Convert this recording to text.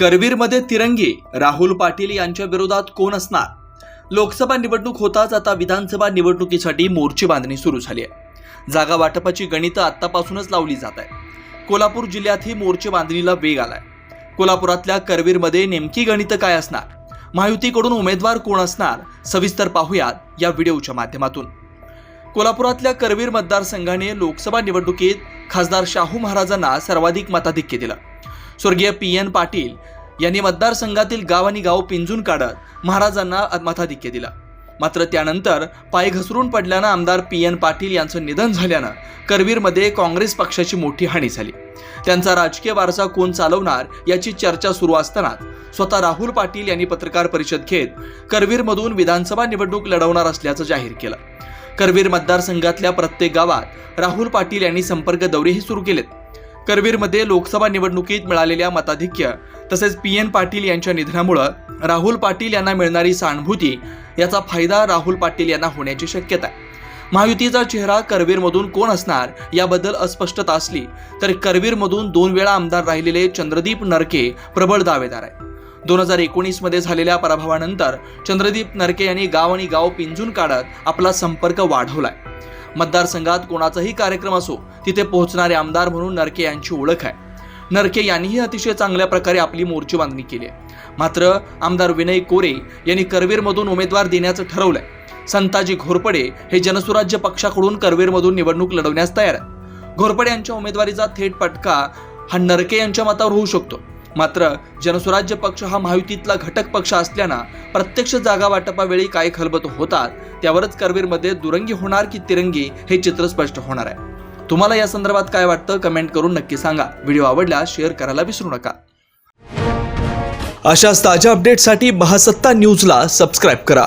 करवीरमध्ये तिरंगी राहुल पाटील यांच्या विरोधात कोण असणार? लोकसभा निवडणूक होताच आता विधानसभा निवडणुकीसाठी मोर्चे बांधणी सुरू झाली आहे. जागा वाटपाची गणितं आत्तापासूनच लावली जात आहे कोल्हापूर जिल्ह्यातही मोर्चे बांधणीला वेग आलाय. कोल्हापुरातल्या करवीरमध्ये नेमकी गणितं काय असणार? महायुतीकडून उमेदवार कोण असणार? सविस्तर पाहूयात या व्हिडिओच्या माध्यमातून. कोल्हापुरातल्या करवीर मतदारसंघाने लोकसभा निवडणुकीत खासदार शाहू महाराजांना सर्वाधिक मताधिक्य दिलं. स्वर्गीय पी एन पाटील यांनी मतदारसंघातील गावानी गाव पिंजून काढत महाराजांना मताधिक्य दिला. मात्र त्यानंतर पाय घसरून पडल्यानं आमदार पी एन पाटील यांचं निधन झाल्यानं करवीरमध्ये काँग्रेस पक्षाची मोठी हानी झाली. त्यांचा राजकीय वारसा कोण चालवणार याची चर्चा सुरू असतानाच स्वतः राहुल पाटील यांनी पत्रकार परिषद घेत करवीरमधून विधानसभा निवडणूक लढवणार असल्याचं जाहीर केलं. करवीर मतदारसंघातल्या प्रत्येक गावात राहुल पाटील यांनी संपर्क दौरेही सुरू केलेत. करवीरमध्ये लोकसभा निवडणुकीत मिळालेल्या मताधिक्य तसेच पी एन पाटील यांच्या निधनामुळं राहुल पाटील यांना मिळणारी सहानुभूती याचा फायदा राहुल पाटील यांना होण्याची शक्यता आहे. महायुतीचा चेहरा करवीरमधून कोण असणार याबद्दल अस्पष्टता असली तर करवीरमधून दोन वेळा आमदार राहिलेले चंद्रदीप नरके प्रबळ दावेदार आहे दोन हजार एकोणीसमध्ये झालेल्या पराभवानंतर चंद्रदीप नरके यांनी गाव आणि गाव पिंजून काढत आपला संपर्क वाढवलाय. मतदारसंघात कोणाचाही कार्यक्रम असो तिथे पोहोचणारे आमदार म्हणून नरके यांची ओळख आहे. नरके यांनीही अतिशय चांगल्या प्रकारे आपली मोर्ची बांधणी केली आहे. मात्र आमदार विनय कोरे यांनी करवीरमधून उमेदवार देण्याचं ठरवलंय. संताजी घोरपडे हे जनसुराज्य पक्षाकडून करवीरमधून निवडणूक लढवण्यास तयार आहेत. घोरपडे यांच्या उमेदवारीचा थेट पटका हा नरके यांच्या मतावर होऊ शकतो. मात्र जनस्वराज्य पक्ष हा महायुतीतला घटक पक्ष असल्यानं प्रत्यक्ष जागा वाटपावेळी काय खलबत होतात. त्यावरच करवीरमध्ये दुरंगी होणार की तिरंगी हे चित्र स्पष्ट होणार आहे. तुम्हाला या संदर्भात काय वाटतं कमेंट करून नक्की सांगा. व्हिडिओ आवडल्यास शेअर करायला विसरू नका. अशाच ताज्या अपडेटसाठी महासत्ता न्यूजला सबस्क्राईब करा.